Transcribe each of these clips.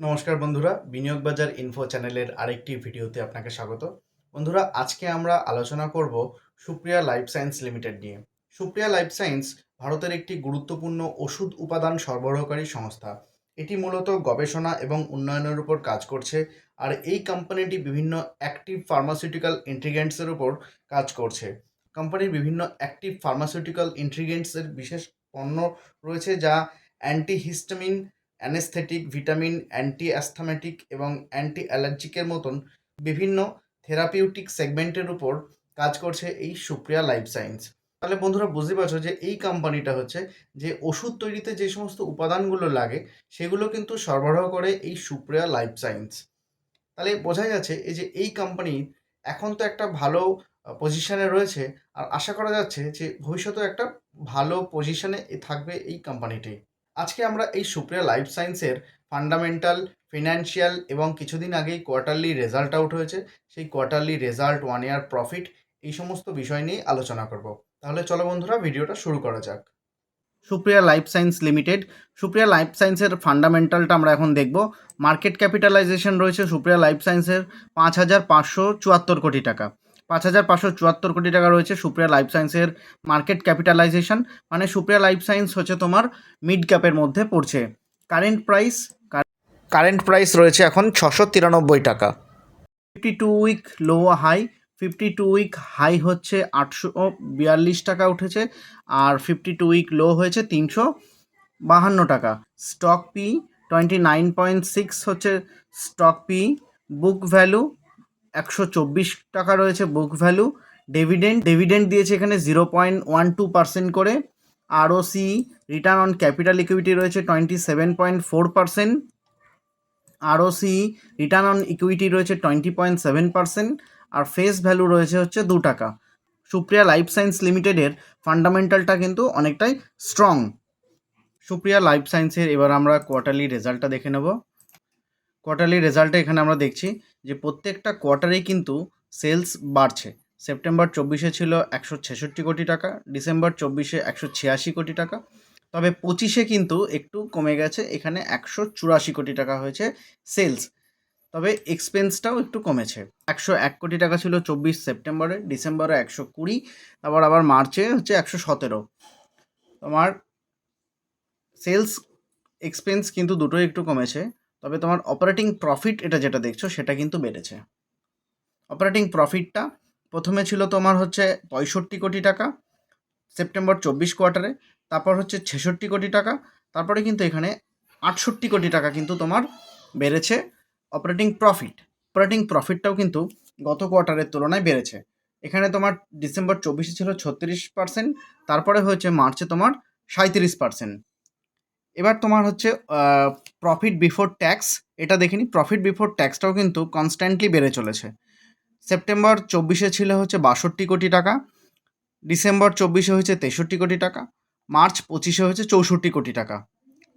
নমস্কার বন্ধুরা, বিনিয়োগ বাজার ইনফো চ্যানেলের আরেকটি ভিডিওতে আপনাকে স্বাগত। বন্ধুরা, আজকে আমরা আলোচনা করব সুপ্রিয়া লাইফ সায়েন্স লিমিটেড নিয়ে। সুপ্রিয়া লাইফ সায়েন্স ভারতের একটি গুরুত্বপূর্ণ ওষুধ উপাদান সরবরাহকারী সংস্থা। এটি মূলত গবেষণা এবং উন্নয়নের উপর কাজ করছে আর এই কোম্পানিটি বিভিন্ন অ্যাক্টিভ ফার্মাসিউটিক্যাল ইন্ট্রিগেন্টসের উপর কাজ করছে। কোম্পানির বিভিন্ন অ্যাক্টিভ ফার্মাসিউটিক্যাল ইন্ট্রিগেন্টসের বিশেষ পণ্য রয়েছে যা antihistamine anesthetic, vitamin anti asthmatic এবং অ্যান্টি অ্যালার্জিকের মতন বিভিন্ন থেরাপিউটিক সেগমেন্টের উপর কাজ করছে এই সুপ্রিয়া লাইফ সায়েন্স। তাহলে বন্ধুরা বুঝতে পারছ যে এই কোম্পানিটা হচ্ছে যে ওষুধ তৈরিতে যে সমস্ত উপাদানগুলো লাগে, সেগুলো কিন্তু সরবরাহ করে এই সুপ্রিয়া লাইফ সায়েন্স। তাহলে বোঝা যাচ্ছে এই যে এই কোম্পানি এখন তো একটা ভালো পজিশনে রয়েছে, আর আশা করা যাচ্ছে যে ভবিষ্যতেও একটা ভালো পজিশনে থাকবে এই কোম্পানিটি। আজকে আমরা এই সুপ্রিয়া লাইফ সায়েন্সের ফান্ডামেন্টাল, ফিনান্সিয়াল এবং কিছুদিন আগেই কোয়ার্টারলি রেজাল্ট আউট হয়েছে। সেই quarterly result one year profit এই সমস্ত বিষয় নিয়ে আলোচনা করব। তাহলে চলো বন্ধুরা, ভিডিওটা শুরু করা যাক। Supriya life science limited. Supriya life সায়েন্সের ফান্ডামেন্টালটা আমরা এখন দেখব। মার্কেট ক্যাপিটালাইজেশন রয়েছে সুপ্রিয়া লাইফ সায়েন্সের পাঁচ হাজার পাঁচশো চুয়াত্তর কোটি টাকা। পাঁচ হাজার পাঁচশো চুয়াত্তর কোটি টাকা রয়েছে সুপ্রিয়া লাইফ সায়েন্সের মার্কেট ক্যাপিটালাইজেশন। মানে সুপ্রিয়া লাইফ সায়েন্স হচ্ছে তোমার মিড ক্যাপের মধ্যে পড়ছে। কারেন্ট প্রাইস কারেন্ট প্রাইস রয়েছে এখন ছশো তিরানব্বই টাকা। Fifty two week low high fifty two week high হচ্ছে আটশো বিয়াল্লিশ টাকা উঠেছে আর ফিফটি টু উইক লো হয়েছে তিনশো বাহান্ন টাকা। Stock P twenty nine point six হচ্ছে স্টক পি। বুক ভ্যালু একশো চব্বিশ টাকা রয়েছে বুক ভ্যালু ডিভিডেন্ড ডিভিডেন্ড দিয়েছে এখানে zero point one two percent করে। ROC return on capital equity রয়েছে twenty seven point four percent ROC return on equity রয়েছে টোয়েন্টি পয়েন্ট সেভেন পার্সেন্ট আর ফেস ভ্যালু রয়েছে হচ্ছে দু টাকা। সুপ্রিয়া লাইফ সায়েন্স লিমিটেডের ফান্ডামেন্টালটা কিন্তু অনেকটাই স্ট্রং সুপ্রিয়া লাইফ সায়েন্সের এবার আমরা কোয়ার্টারলি রেজাল্টটা দেখে নেব। কোয়ার্টারলি রেজাল্টে এখানে আমরা দেখছি যে প্রত্যেকটা কোয়ার্টারেই কিন্তু সেলস বাড়ছে। সেপ্টেম্বর চব্বিশে ছিল একশো ছেষট্টি কোটি টাকা ডিসেম্বর চব্বিশে একশো ছিয়াশি কোটি টাকা। তবে পঁচিশে কিন্তু একটু কমে গেছে, এখানে একশো চুরাশি কোটি টাকা হয়েছে সেলস তবে এক্সপেন্সটাও একটু কমেছে। একশো এক কোটি টাকা ছিল চব্বিশ সেপ্টেম্বরে ডিসেম্বরে একশো কুড়ি, তারপর আবার মার্চে হচ্ছে একশো সতেরো। তোমার সেলস এক্সপেন্স কিন্তু দুটোই একটু কমেছে। তবে তোমার অপারেটিং প্রফিট এটা যেটা দেখছ সেটা কিন্তু বেড়েছে। অপারেটিং প্রফিটটা প্রথমে ছিল তোমার হচ্ছে পঁয়ষট্টি কোটি টাকা, সেপ্টেম্বর চব্বিশ কোয়ার্টারে তারপর হচ্ছে ছেষট্টি কোটি টাকা, তারপরে কিন্তু এখানে আটষট্টি কোটি টাকা কিন্তু তোমার বেড়েছে অপারেটিং প্রফিট অপারেটিং প্রফিটটাও কিন্তু গত কোয়ার্টারের তুলনায় বেড়েছে। এখানে তোমার ডিসেম্বর চব্বিশে ছিল ছত্রিশ পার্সেন্ট তারপরে হয়েছে মার্চে তোমার সাঁত্রিশ পার্সেন্ট এবার তোমার হচ্ছে প্রফিট বিফোর ট্যাক্স এটা দেখিনি প্রফিট বিফোর ট্যাক্সটাও কিন্তু কনস্ট্যান্টলি বেড়ে চলেছে। সেপ্টেম্বর চব্বিশে ছিল হচ্ছে বাষট্টি কোটি টাকা ডিসেম্বর চব্বিশে হয়েছে তেষট্টি কোটি টাকা মার্চ পঁচিশে হয়েছে চৌষট্টি কোটি টাকা।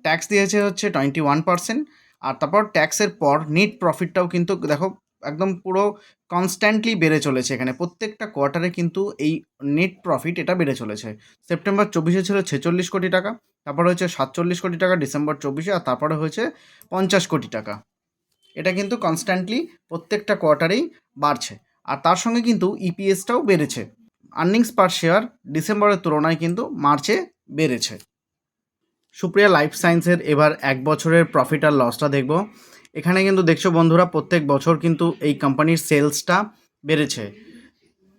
ট্যাক্স দিয়েছে হচ্ছে টোয়েন্টি ওয়ান পার্সেন্ট আর তারপর ট্যাক্সের পর নেট প্রফিটটাও কিন্তু দেখো একদম পুরো কনস্ট্যান্টলি বেড়ে চলেছে এখানে। প্রত্যেকটা কোয়ার্টারে কিন্তু এই নেট প্রফিট এটা বেড়ে চলেছে। সেপ্টেম্বর চব্বিশে ছিল ছেচল্লিশ কোটি টাকা, তারপরে হচ্ছে সাতচল্লিশ কোটি টাকা ডিসেম্বর চব্বিশে, আর তারপরে হয়েছে পঞ্চাশ কোটি টাকা। এটা কিন্তু কনস্ট্যান্টলি প্রত্যেকটা কোয়ার্টারেই বাড়ছে। আর তার সঙ্গে কিন্তু ইপিএসটাও বেড়েছে। আর্নিংস পার শেয়ার ডিসেম্বরের তুলনায় কিন্তু মার্চে বেড়েছে। সুপ্রিয়া লাইফ সায়েন্সের এবার এক বছরের প্রফিট আর লসটা দেখব। এখানে কিন্তু দেখছ বন্ধুরা, প্রত্যেক বছর কিন্তু এই কোম্পানির সেলসটা বেড়েছে।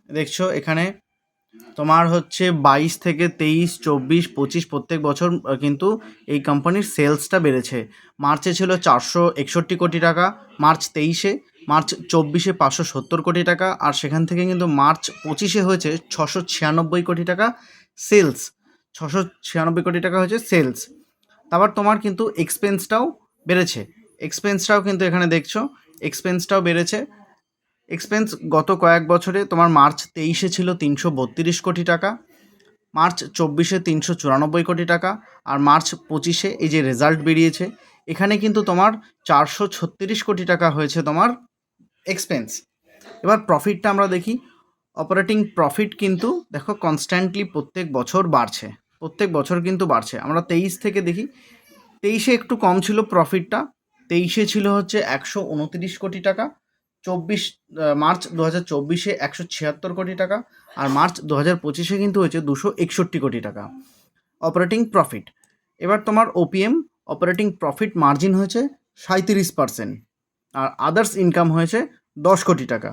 দেখছ এখানে তোমার হচ্ছে বাইশ থেকে তেইশ, চব্বিশ, পঁচিশ প্রত্যেক বছর কিন্তু এই কোম্পানির সেলসটা বেড়েছে। মার্চে ছিল চারশো একষট্টি কোটি টাকা, মার্চ তেইশে, মার্চ চব্বিশে পাঁচশো সত্তর কোটি টাকা, আর সেখান থেকে কিন্তু মার্চ পঁচিশে হয়েছে ছশো ছিয়ানব্বই কোটি টাকা সেলস ছশো ছিয়ানব্বই কোটি টাকা হয়েছে সেলস তারপর তোমার কিন্তু এক্সপেন্সটাও বেড়েছে। এক্সপেন্সটাও কিন্তু এখানে দেখছ। এক্সপেন্সটাও বেড়েছে। এক্সপেন্স গত কয়েক বছরে তোমার মার্চ তেইশে ছিল তিনশো বত্রিশ কোটি টাকা মার্চ চব্বিশে তিনশো চুরানব্বই কোটি টাকা, আর মার্চ পঁচিশে এই যে রেজাল্ট বেরিয়েছে, এখানে কিন্তু তোমার চারশো ছত্রিশ কোটি টাকা হয়েছে তোমার এক্সপেন্স এবার প্রফিটটা আমরা দেখি। অপারেটিং প্রফিট কিন্তু দেখো কনস্ট্যান্টলি প্রত্যেক বছর বাড়ছে। প্রত্যেক বছর কিন্তু বাড়ছে। আমরা তেইশ থেকে দেখি, তেইশে একটু কম ছিল প্রফিটটা তেইশে ছিল হচ্ছে একশো উনতিরিশ কোটি টাকা, চব্বিশ মার্চ দু হাজার চব্বিশে একশো ছিয়াত্তর কোটি টাকা আর মার্চ দু হাজার পঁচিশে কিন্তু হয়েছে দুশো একষট্টি কোটি টাকা। অপারেটিং প্রফিট এবার তোমার ওপিএম অপারেটিং প্রফিট মার্জিন হয়েছে সাঁত্রিশ পার্সেন্ট আর আদার্স ইনকাম হয়েছে দশ কোটি টাকা।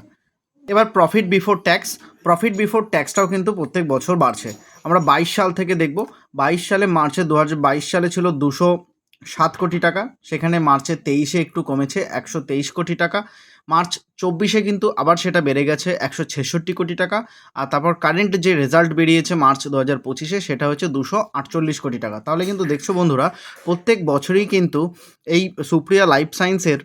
এবার profit before tax profit before ট্যাক্সটাও কিন্তু প্রত্যেক বছর বাড়ছে। আমরা বাইশ সাল থেকে দেখব, বাইশ সালে মার্চে দু হাজার বাইশ সালে ছিল দুশো সাত কোটি টাকা, সেখানে মার্চে তেইশে একটু কমেছে একশো তেইশ কোটি টাকা, মার্চ চব্বিশে কিন্তু আবার সেটা বেড়ে গেছে একশো ছেষট্টি কোটি টাকা, আর তারপর কারেন্ট যে রেজাল্ট বেরিয়েছে মার্চ দু হাজার পঁচিশে সেটা হচ্ছে দুশো আটচল্লিশ কোটি টাকা। তাহলে কিন্তু দেখছ বন্ধুরা, প্রত্যেক বছরই কিন্তু এই সুপ্রিয়া লাইফ সায়েন্সের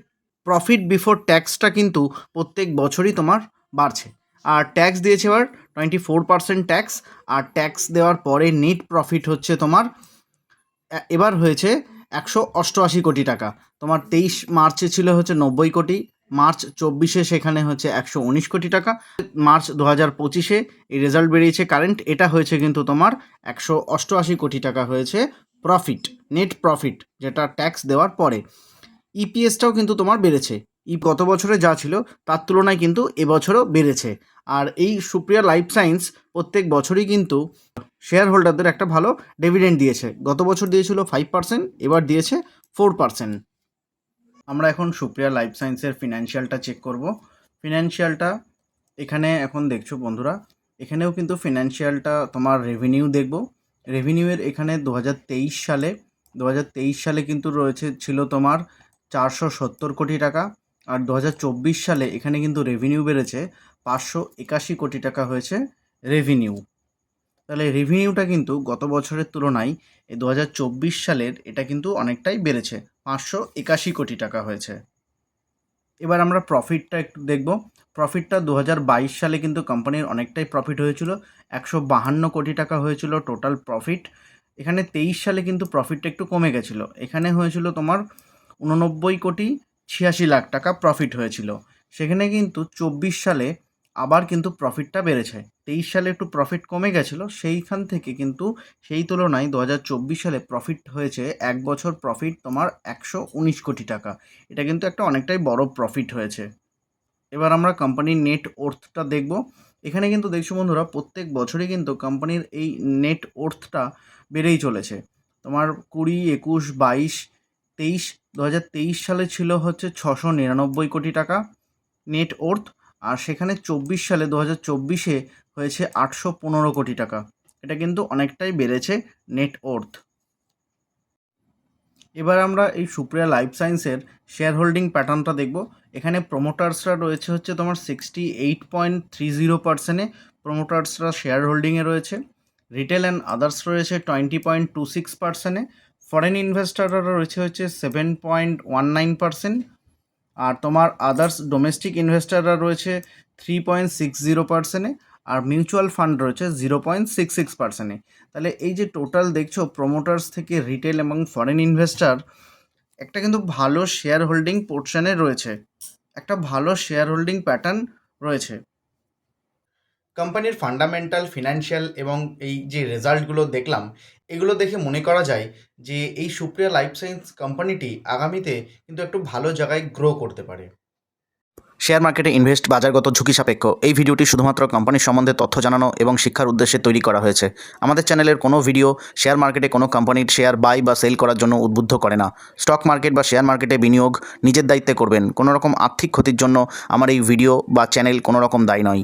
প্রফিট বিফোর ট্যাক্সটা কিন্তু প্রত্যেক বছরই তোমার বাড়ছে। আর ট্যাক্স দিয়েছে এবার টোয়েন্টি ফোর পার্সেন্ট ট্যাক্স আর ট্যাক্স দেওয়ার পরে নেট প্রফিট হচ্ছে তোমার এবার হয়েছে একশো অষ্টআশি কোটি টাকা। তোমার তেইশ মার্চে ছিল হচ্ছে নব্বই কোটি, মার্চ চব্বিশে সেখানে হচ্ছে একশো উনিশ কোটি টাকা, মার্চ দু হাজার পঁচিশে এই রেজাল্ট বেরিয়েছে কারেন্ট এটা হয়েছে কিন্তু তোমার একশো অষ্টআশি কোটি টাকা হয়েছে প্রফিট নেট প্রফিট যেটা ট্যাক্স দেওয়ার পরে। ইপিএসটাও কিন্তু তোমার বেড়েছে। ই গত বছরে যা ছিল, তার তুলনায় কিন্তু এবছরও বেড়েছে। আর এই সুপ্রিয়া লাইফ সায়েন্স প্রত্যেক বছরই কিন্তু শেয়ার হোল্ডারদের একটা ভালো ডিভিডেন্ড দিয়েছে। গত বছর দিয়েছিল ফাইভ পার্সেন্ট এবার দিয়েছে ফোর পার্সেন্ট আমরা এখন সুপ্রিয়া লাইফ সায়েন্সের ফিনান্সিয়ালটা চেক করব। ফিনান্সিয়ালটা এখানে এখন দেখছ বন্ধুরা, এখানেও কিন্তু ফিনান্সিয়ালটা তোমার রেভিনিউ দেখব। রেভিনিউয়ের এখানে দু হাজার তেইশ সালে, দু হাজার তেইশ সালে কিন্তু রয়েছে, ছিল তোমার চারশো সত্তর কোটি টাকা। আর দু হাজার চব্বিশ সালে এখানে কিন্তু রেভিনিউ বেড়েছে পাঁচশো একাশি কোটি টাকা হয়েছে রেভিনিউ তাহলে রেভিনিউটা কিন্তু গত বছরের তুলনায় এই দু হাজার চব্বিশ সালের এটা কিন্তু অনেকটাই বেড়েছে। পাঁচশো একাশি কোটি টাকা হয়েছে। এবার আমরা প্রফিটটা একটু দেখব। প্রফিটটা দু বাইশ সালে কিন্তু কোম্পানির অনেকটাই প্রফিট হয়েছিল। একশো বাহান্ন কোটি টাকা হয়েছিল টোটাল প্রফিট এখানে তেইশ সালে কিন্তু প্রফিটটা একটু কমে গেছিল। এখানে হয়েছিল তোমার উননব্বই কোটি ছিয়াশি লাখ টাকা প্রফিট হয়েছিল। সেখানে কিন্তু চব্বিশ সালে আবার কিন্তু প্রফিটটা বেড়েছে। তেইশ সালে একটু প্রফিট কমে গেছিল, সেইখান থেকে কিন্তু সেই তুলনায় দু হাজার চব্বিশ সালে প্রফিট হয়েছে এক বছর প্রফিট তোমার একশো উনিশ কোটি টাকা। এটা কিন্তু একটা অনেকটাই বড় প্রফিট হয়েছে। এবার আমরা কোম্পানির নেট ওর্থটা দেখব। এখানে কিন্তু দেখছ বন্ধুরা, প্রত্যেক বছরই কিন্তু কোম্পানির এই নেট ওর্থটা বেড়েই চলেছে। তোমার কুড়ি, একুশ, বাইশ, তেইশ, দু তেইশ সালে ছিল হচ্ছে ছশো নিরানব্বই কোটি টাকা নেট ওর্থ আর সেখানে চব্বিশ সালে দু হাজার চব্বিশে হয়েছে আটশো পনেরো কোটি টাকা। এটা কিন্তু অনেকটাই বেড়েছে নেট ওর্থ এবার আমরা এই সুপ্রিয়া লাইফ সায়েন্সের শেয়ার হোল্ডিং প্যাটার্নটা দেখব। এখানে প্রোমোটার্সরা রয়েছে হচ্ছে তোমার sixty eight point three zero পার্সেন্টে প্রোমোটার্সরা শেয়ার হোল্ডিংয়ে রয়েছে। রিটেল অ্যান্ড আদার্স রয়েছে টোয়েন্টি পয়েন্ট টু সিক্স পার্সেন্টে ফরেন ইনভেস্টাররা রয়েছে হচ্ছে seven point one nine percent আর তোমার আদার্স ডোমেস্টিক ইনভেস্টাররা রয়েছে থ্রি পয়েন্ট সিক্স জিরো পার্সেন্টে আর মিউচুয়াল ফান্ড রয়েছে জিরো পয়েন্ট সিক্স সিক্স পার্সেন্টে তাহলে এই যে টোটাল দেখছ প্রোমোটার্স থেকে রিটেল এবং ফরেন ইনভেস্টার একটা কিন্তু ভালো শেয়ার হোল্ডিং পোর্শনে রয়েছে। একটা ভালো শেয়ার হোল্ডিং প্যাটার্ন রয়েছে কোম্পানির ফান্ডামেন্টাল ফিনান্সিয়াল এবং এই যে রেজাল্টগুলো দেখলাম, এগুলো দেখে মনে করা যায় যে এই সুপ্রিয়া লাইফ সায়েন্স কোম্পানিটি আগামীতে কিন্তু একটু ভালো জায়গায় গ্রো করতে পারে। শেয়ার মার্কেটে ইনভেস্ট বাজারগত ঝুঁকি সাপেক্ষ। এই ভিডিওটি শুধুমাত্র কোম্পানি সম্বন্ধে তথ্য জানানো এবং শিক্ষার উদ্দেশ্যে তৈরি করা হয়েছে। আমাদের চ্যানেলের কোনো ভিডিও শেয়ার মার্কেটে কোনো কোম্পানির শেয়ার বাই বা সেল করার জন্য উদ্বুদ্ধ করে না। স্টক মার্কেট বা শেয়ার মার্কেটে বিনিয়োগ নিজের দায়িত্বে করবেন। কোনো রকম আর্থিক ক্ষতির জন্য আমার এই ভিডিও বা চ্যানেল কোনো রকম দায়ী নয়।